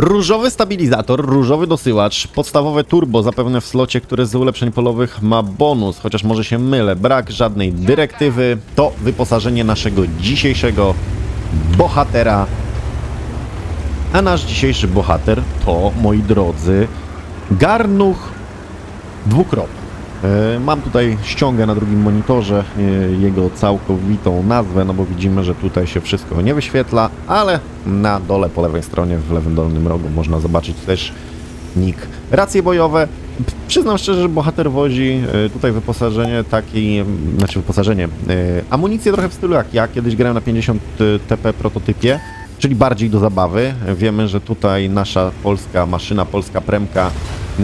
Różowy stabilizator, różowy dosyłacz, podstawowe turbo, zapewne w slocie, które z ulepszeń polowych ma bonus, chociaż może się mylę, brak żadnej dyrektywy, to wyposażenie naszego dzisiejszego bohatera. A nasz dzisiejszy bohater to, moi drodzy, Garnuch dwukrop. E, Mam tutaj ściągę na drugim monitorze, e, jego całkowitą nazwę, no bo widzimy, że tutaj się wszystko nie wyświetla, ale na dole po lewej stronie, w lewym dolnym rogu można zobaczyć też nick. Racje bojowe. Przyznam szczerze, że bohater wozi e, tutaj wyposażenie takiej, m, znaczy wyposażenie, amunicję trochę w stylu jak ja, kiedyś grałem na 50 TP prototypie, czyli bardziej do zabawy. Wiemy, że tutaj nasza polska maszyna, polska premka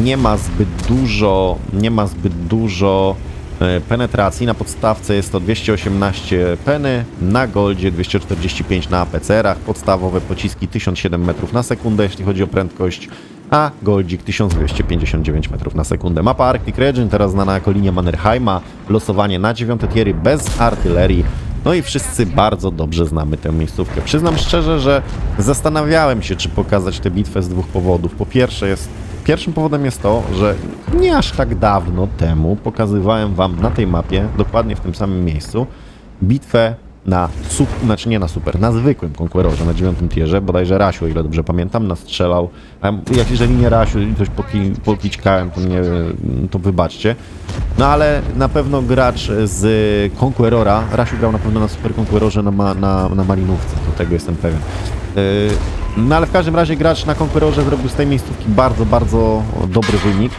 nie ma zbyt dużo, nie ma zbyt dużo e, penetracji. Na podstawce jest to 218 peny, na goldzie 245 na APCR-ach, podstawowe pociski 1007 metrów na sekundę, jeśli chodzi o prędkość, a goldzik 1259 metrów na sekundę. Mapa Arctic Region, teraz znana jako linia Mannerheima, losowanie na dziewiąte tiery bez artylerii. No i wszyscy bardzo dobrze znamy tę miejscówkę. Przyznam szczerze, że zastanawiałem się, czy pokazać tę bitwę z dwóch powodów. Po pierwsze jest Pierwszym powodem jest to, że nie aż tak dawno temu pokazywałem wam na tej mapie, dokładnie w tym samym miejscu, bitwę na super, znaczy nie na super, na zwykłym konkurorze, na dziewiątym tierze, bodajże Rasiu, o ile dobrze pamiętam, nastrzelał, jak jeżeli nie Rasiu i coś poki, pokićkałem, to mnie, to wybaczcie. No ale na pewno gracz z Conquerora, Rasiu grał na pewno na Super Conquerorze na, na, na Malinówce, do tego jestem pewien. Yy, No ale w każdym razie gracz na Conquerorze zrobił z tej miejscówki bardzo, bardzo dobry wynik.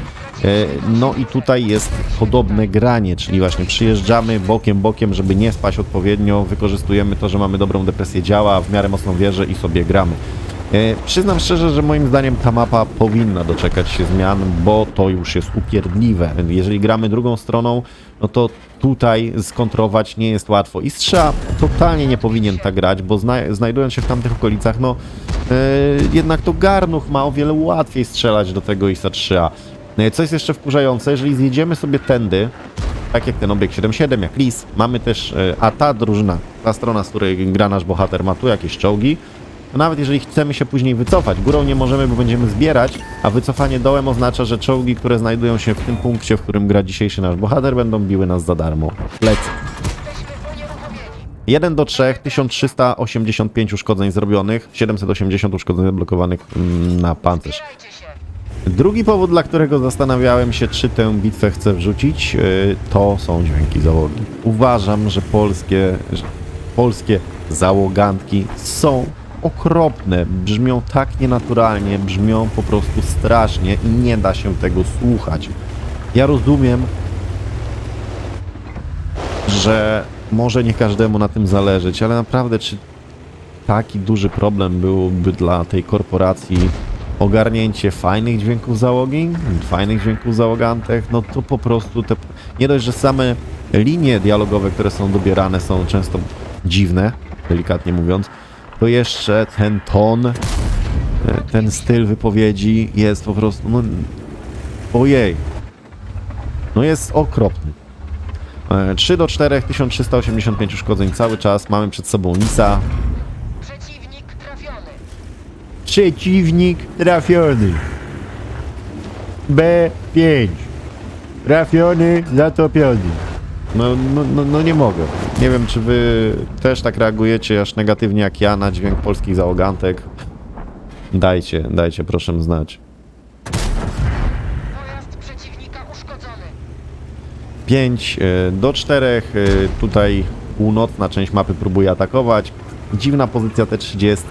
Yy, No i tutaj jest podobne granie, czyli właśnie przyjeżdżamy bokiem, bokiem, żeby nie spać odpowiednio, wykorzystujemy to, że mamy dobrą depresję działa, w miarę mocną wieżę i sobie gramy. E, Przyznam szczerze, że moim zdaniem ta mapa powinna doczekać się zmian, bo to już jest upierdliwe. Jeżeli gramy drugą stroną, no to tutaj skontrować nie jest łatwo. I Strza totalnie nie powinien tak grać, bo zna znajdując się w tamtych okolicach, no e, jednak to Garnuch ma o wiele łatwiej strzelać do tego ISA 3A. E, Co jest jeszcze wkurzające, jeżeli zjedziemy sobie tędy, tak jak ten obiekt 7.7, jak Lis, mamy też, a ta drużyna, ta strona, z której gra nasz bohater, ma tu jakieś czołgi, nawet jeżeli chcemy się później wycofać, górą nie możemy, bo będziemy zbierać, a wycofanie dołem oznacza, że czołgi, które znajdują się w tym punkcie, w którym gra dzisiejszy nasz bohater, będą biły nas za darmo. Plecy. 1 do 3, 1385 uszkodzeń zrobionych, 780 uszkodzeń zablokowanych mm, na pancerz. Drugi powód, dla którego zastanawiałem się, czy tę bitwę chcę wrzucić, yy, to są dźwięki załogi. Uważam, że polskie, że polskie załogantki są okropne, brzmią tak nienaturalnie, brzmią po prostu strasznie i nie da się tego słuchać. Ja rozumiem, że może nie każdemu na tym zależeć, ale naprawdę, czy taki duży problem byłby dla tej korporacji ogarnięcie fajnych dźwięków załogi, fajnych dźwięków załogantek, no to po prostu te, nie dość, że same linie dialogowe, które są dobierane są często dziwne, delikatnie mówiąc, to jeszcze ten ton, e, ten styl wypowiedzi jest po prostu, no ojej, no jest okropny. E, 3 do 4, 1385 uszkodzeń cały czas, mamy przed sobą Nisa, Przeciwnik trafiony. Przeciwnik trafiony. B5. Trafiony, zatopiony. No, no, no, no nie mogę. Nie wiem, czy wy też tak reagujecie aż negatywnie jak ja na dźwięk polskich załogantek. Dajcie, dajcie proszę znać. Pojazd przeciwnika uszkodzony. 5 e, do 4. Tutaj północna część mapy próbuje atakować. Dziwna pozycja te 30.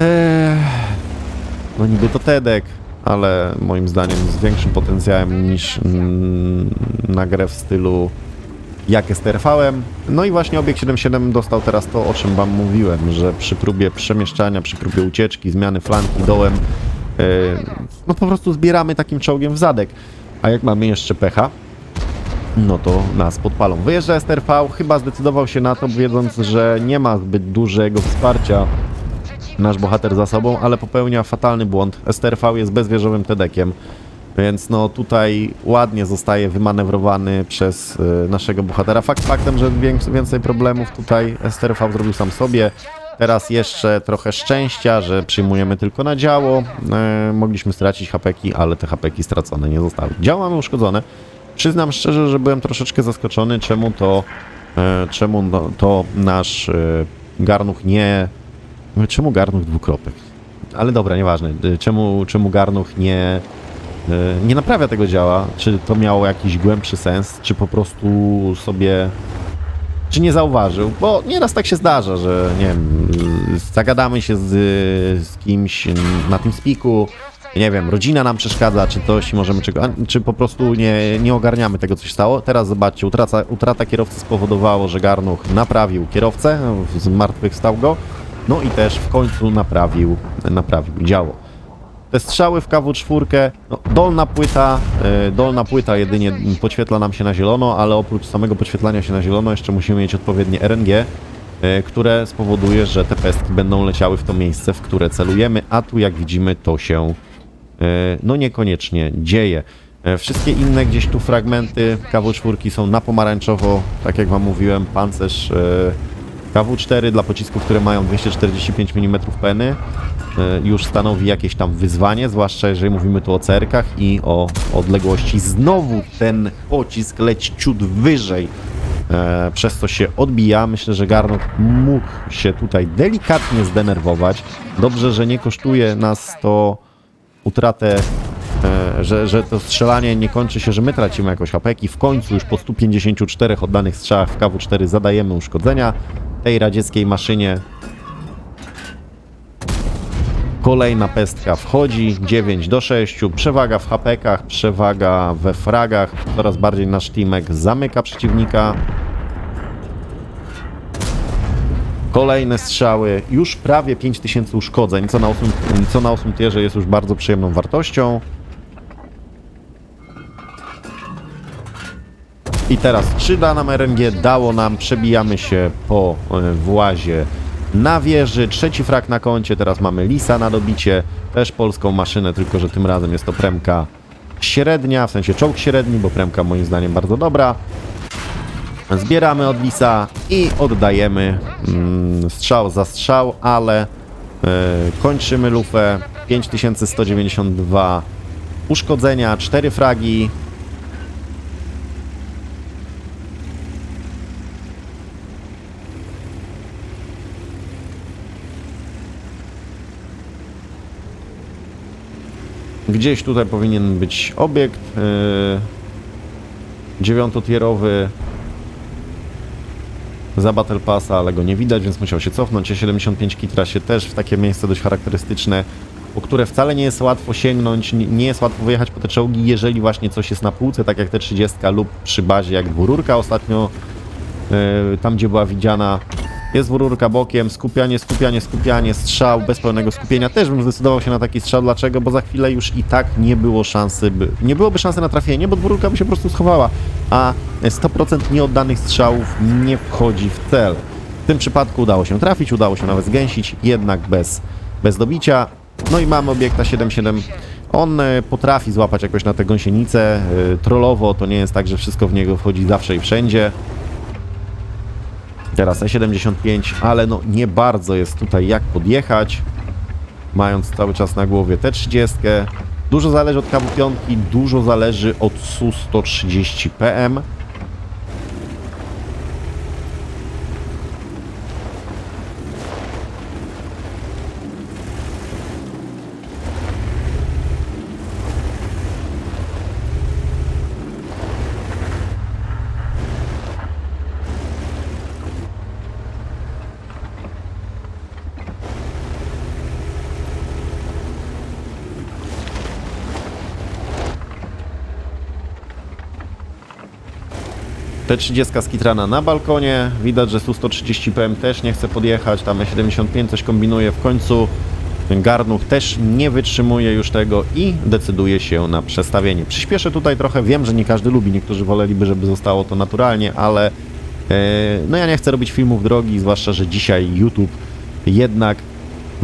Eee, no niby to Tedek, ale moim zdaniem z większym potencjałem niż mm, na grę w stylu jak STRV-em. No i właśnie obiekt 77 dostał teraz to, o czym wam mówiłem, że przy próbie przemieszczania, przy próbie ucieczki, zmiany flanki dołem, e, no po prostu zbieramy takim czołgiem w zadek. A jak mamy jeszcze pecha, no to nas podpalą. Wyjeżdża STRV, chyba zdecydował się na to, wiedząc, że nie ma zbyt dużego wsparcia nasz bohater za sobą, ale popełnia fatalny błąd. STRV jest bezwieżowym tedekiem, więc no tutaj ładnie zostaje wymanewrowany przez y, naszego bohatera. Fakt faktem, że więcej problemów tutaj STRV zrobił sam sobie. Teraz jeszcze trochę szczęścia, że przyjmujemy tylko na działo. E, mogliśmy stracić hapeki, ale te hapeki stracone nie zostały. Działo mamy uszkodzone. Przyznam szczerze, że byłem troszeczkę zaskoczony, czemu to, e, czemu no, to nasz e, garnuch nie... Czemu garnuch dwukropek? Ale dobra, nieważne. Czemu, czemu garnuch nie, nie naprawia tego działa? Czy to miało jakiś głębszy sens? Czy po prostu sobie czy nie zauważył, bo nieraz tak się zdarza, że nie wiem, zagadamy się z, z kimś na tym spiku, nie wiem, rodzina nam przeszkadza, czy coś, możemy czego, czy po prostu nie, nie ogarniamy tego, co się stało. Teraz zobaczcie, utrata, utrata kierowcy spowodowało, że Garnuch naprawił kierowcę, zmartwychwstał go, no i też w końcu naprawił, naprawił działo. Te strzały w KW4, no, dolna płyta, e, dolna płyta jedynie podświetla nam się na zielono, ale oprócz samego podświetlania się na zielono jeszcze musimy mieć odpowiednie RNG, e, które spowoduje, że te pestki będą leciały w to miejsce, w które celujemy, a tu jak widzimy to się e, no niekoniecznie dzieje. Wszystkie inne gdzieś tu fragmenty KW4 są na pomarańczowo, tak jak wam mówiłem, pancerz KW4 dla pocisków, które mają 245 mm peny e, już stanowi jakieś tam wyzwanie, zwłaszcza jeżeli mówimy tu o cerkach i o odległości. Znowu ten pocisk leci ciut wyżej, e, przez co się odbija. Myślę, że Garnot mógł się tutaj delikatnie zdenerwować. Dobrze, że nie kosztuje nas to utratę e, że, że to strzelanie nie kończy się, że my tracimy jakoś hapeki. W końcu już po 154 oddanych strzałach w KW4 zadajemy uszkodzenia tej radzieckiej maszynie. Kolejna pestka wchodzi, 9 do 6, przewaga w hapekach, przewaga we fragach, coraz bardziej nasz teamek zamyka przeciwnika. Kolejne strzały, już prawie 5000 uszkodzeń, co na 8, co na 8 tierze jest już bardzo przyjemną wartością. I teraz, czy da nam RNG? Dało nam, przebijamy się po e, włazie na wieży. Trzeci frak na koncie, teraz mamy Lisa na dobicie, też polską maszynę, tylko że tym razem jest to premka średnia, w sensie czołg średni, bo premka moim zdaniem bardzo dobra. Zbieramy od Lisa i oddajemy mm, strzał za strzał, ale e, kończymy lufę. 5192 uszkodzenia, 4 fragi, Gdzieś tutaj powinien być obiekt yy, dziewiątotierowy za Battle Passa, ale go nie widać, więc musiał się cofnąć. E75 Kitra się też w takie miejsce dość charakterystyczne, po które wcale nie jest łatwo sięgnąć, nie- jest łatwo wyjechać po te czołgi, jeżeli właśnie coś jest na półce, tak jak te 30 lub przy bazie jak dwururka ostatnio, yy, tam gdzie była widziana. Jest dwururka bokiem, skupianie, skupianie, skupianie, strzał bez pełnego skupienia. Też bym zdecydował się na taki strzał. Dlaczego? Bo za chwilę już i tak nie było szansy, by, nie byłoby szansy na trafienie, bo dwururka by się po prostu schowała. A 100% nieoddanych strzałów nie wchodzi w cel. W tym przypadku udało się trafić, udało się nawet zgęsić, jednak bez, bez dobicia. No i mamy obiekta 77. On e, potrafi złapać jakoś na tę gąsienicę. e, Trollowo to nie jest tak, że wszystko w niego wchodzi zawsze i wszędzie. Teraz E75, ale no nie bardzo jest tutaj jak podjechać, mając cały czas na głowie T30. Dużo zależy od KW5, dużo zależy od Su-130 PM. T30 skitrana na balkonie. Widać, że Su-130 PM też nie chce podjechać. Tam E75 coś kombinuje. W końcu Garnuch też nie wytrzymuje już tego i decyduje się na przestawienie. Przyspieszę tutaj trochę. Wiem, że nie każdy lubi. Niektórzy woleliby, żeby zostało to naturalnie, ale e, no ja nie chcę robić filmów drogi, zwłaszcza, że dzisiaj YouTube jednak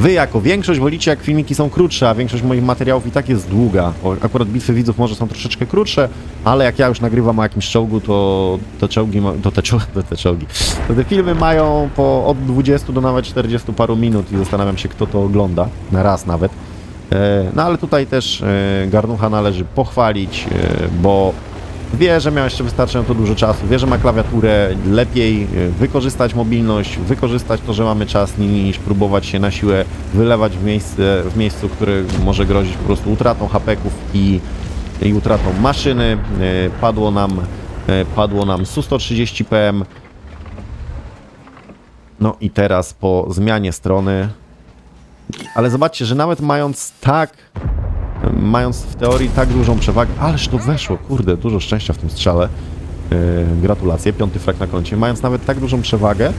wy jako większość wolicie, jak filmiki są krótsze, a większość moich materiałów i tak jest długa. O, akurat bitwy widzów może są troszeczkę krótsze, ale jak ja już nagrywam o jakimś czołgu, to te czołgi, ma- to te, czo- to te czołgi, to te filmy mają po od 20 do nawet 40 paru minut i zastanawiam się, kto to ogląda, na raz nawet. E, No ale tutaj też e, Garnucha należy pochwalić, e, bo wie, że miał jeszcze wystarczająco dużo czasu, wie, że ma klawiaturę, lepiej e, wykorzystać mobilność, wykorzystać to, że mamy czas, niż próbować się na siłę wylewać w, miejsce, w miejscu, które może grozić po prostu utratą hapeków i, i utratą maszyny. E, Padło nam, e, padło nam Su-130 PM. No i teraz po zmianie strony ale zobaczcie, że nawet mając tak, mając w teorii tak dużą przewagę, ależ to weszło, kurde, dużo szczęścia w tym strzale. Yy, gratulacje, piąty frak na koncie. Mając nawet tak dużą przewagę,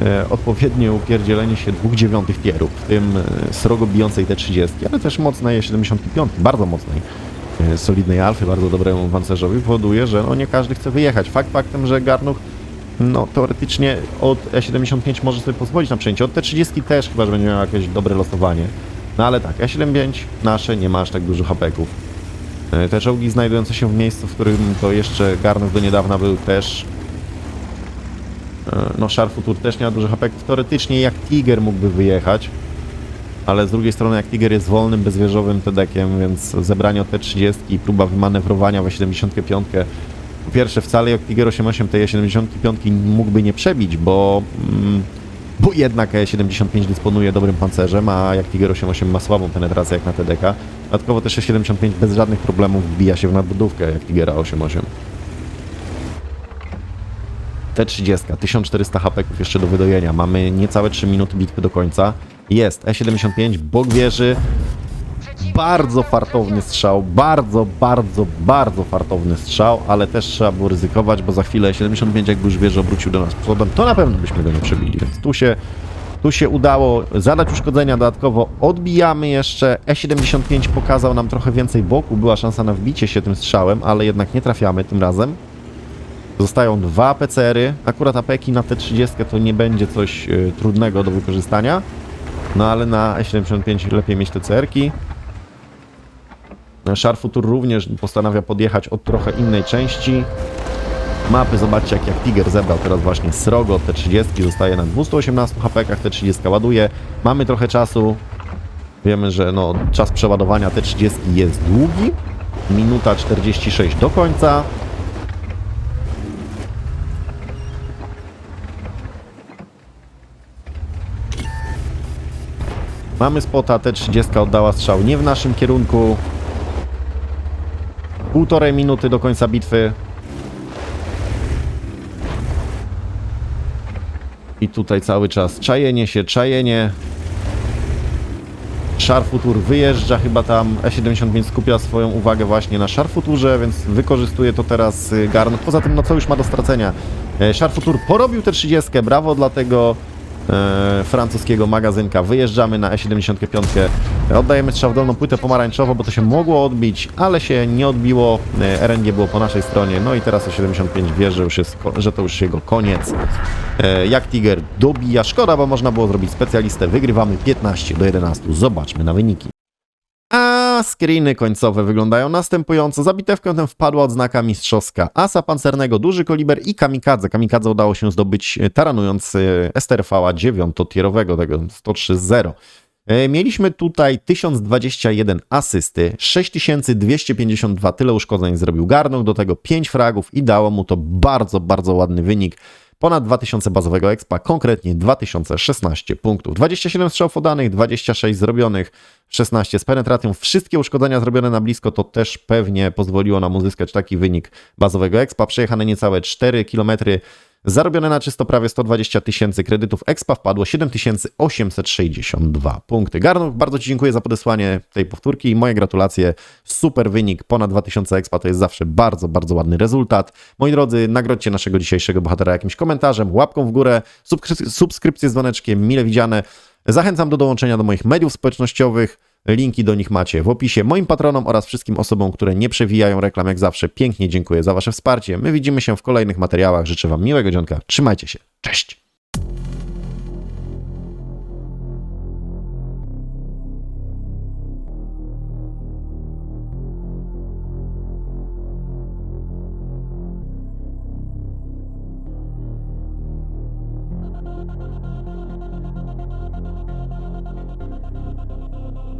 yy, odpowiednie upierdzielenie się dwóch dziewiątych pierów, w tym yy, srogo bijącej T30, ale też mocnej 75, bardzo mocnej, solidnej alfy, bardzo dobremu pancerzowi, powoduje, że no nie każdy chce wyjechać. Fakt faktem, że Garnuch no teoretycznie od E75 może sobie pozwolić na przejęcie. Od T30 też chyba, że będzie miał jakieś dobre losowanie. No ale tak, E75 nasze nie ma aż tak dużo hapeków. E, Te czołgi znajdujące się w miejscu, w którym to jeszcze Garnów do niedawna był też... e, No Sharfutur też nie ma dużo hapeków. Teoretycznie jak Tiger mógłby wyjechać, ale z drugiej strony jak Tiger jest wolnym, bezwieżowym TD-kiem, więc zebranie od T30 i próba wymanewrowania w 75 po pierwsze, wcale jak Tiger 88 tej E75 mógłby nie przebić, bo, mm, bo jednak E75 dysponuje dobrym pancerzem, a jak Tiger 88 ma słabą penetrację jak na TDK. Dodatkowo też E75 bez żadnych problemów wbija się w nadbudówkę jak Tigera 88. T30, 1400 hapeków jeszcze do wydojenia. Mamy niecałe 3 minuty bitwy do końca. Jest E75, bok wieży, bardzo fartowny strzał, bardzo, bardzo, bardzo fartowny strzał, ale też trzeba było ryzykować, bo za chwilę 75 jakby już wieży obrócił do nas przodem, to na pewno byśmy go nie przebili, więc tu się, tu się udało zadać uszkodzenia. Dodatkowo, odbijamy jeszcze, E75 pokazał nam trochę więcej boku, była szansa na wbicie się tym strzałem, ale jednak nie trafiamy tym razem. Zostają dwa PCR-y, akurat apeki na T30 to nie będzie coś y, trudnego do wykorzystania, no ale na E75 lepiej mieć te CR-ki. Sharfutur również postanawia podjechać od trochę innej części mapy. Zobaczcie, jak, jak Tiger zebrał teraz właśnie srogo T30, zostaje na 218 HP, T30 ładuje. Mamy trochę czasu. Wiemy, że no, czas przeładowania T30 jest długi. Minuta 46 do końca. Mamy spota, T30 oddała strzał nie w naszym kierunku. Półtorej minuty do końca bitwy. I tutaj cały czas czajenie się, czajenie. Szarfutur wyjeżdża, chyba tam E75 skupia swoją uwagę właśnie na Szarfuturze, więc wykorzystuje to teraz y, Garn. Poza tym, no co już ma do stracenia? E, Szarfutur porobił te 30, brawo dla tego e, francuskiego magazynka. Wyjeżdżamy na E75. Oddajemy strzał w dolną płytę pomarańczową, bo to się mogło odbić, ale się nie odbiło. E, RNG było po naszej stronie. No i teraz E75 wie, że, że to już jego koniec. E, jak Tiger dobija. Szkoda, bo można było zrobić specjalistę. Wygrywamy 15 do 11. Zobaczmy na wyniki. A screeny końcowe wyglądają następująco. Za bitewkę tę wpadła odznaka mistrzowska Asa Pancernego, Duży Koliber i Kamikadze. Kamikadze udało się zdobyć e, taranując STRV-a 9-tierowego, tego 103-0. E, Mieliśmy tutaj 1021 asysty, 6252 tyle uszkodzeń zrobił Garnuch, do tego 5 fragów i dało mu to bardzo, bardzo ładny wynik. Ponad 2000 bazowego expa, konkretnie 2016 punktów. 27 strzałów oddanych, 26 zrobionych, 16 z penetracją. Wszystkie uszkodzenia zrobione na blisko to też pewnie pozwoliło nam uzyskać taki wynik bazowego expa. Przejechane niecałe 4 km, zarobione na czysto prawie 120 tysięcy kredytów. Expa wpadło 7862 punkty. Garnów, bardzo Ci dziękuję za podesłanie tej powtórki i moje gratulacje. Super wynik, ponad 2000 expa to jest zawsze bardzo, bardzo ładny rezultat. Moi drodzy, nagrodźcie naszego dzisiejszego bohatera jakimś komentarzem, łapką w górę, subskry- subskrypcję z dzwoneczkiem, mile widziane. Zachęcam do dołączenia do moich mediów społecznościowych. Linki do nich macie w opisie. Moim patronom oraz wszystkim osobom, które nie przewijają reklam jak zawsze, pięknie dziękuję za Wasze wsparcie. My widzimy się w kolejnych materiałach. Życzę Wam miłego dzionka. Trzymajcie się. Cześć!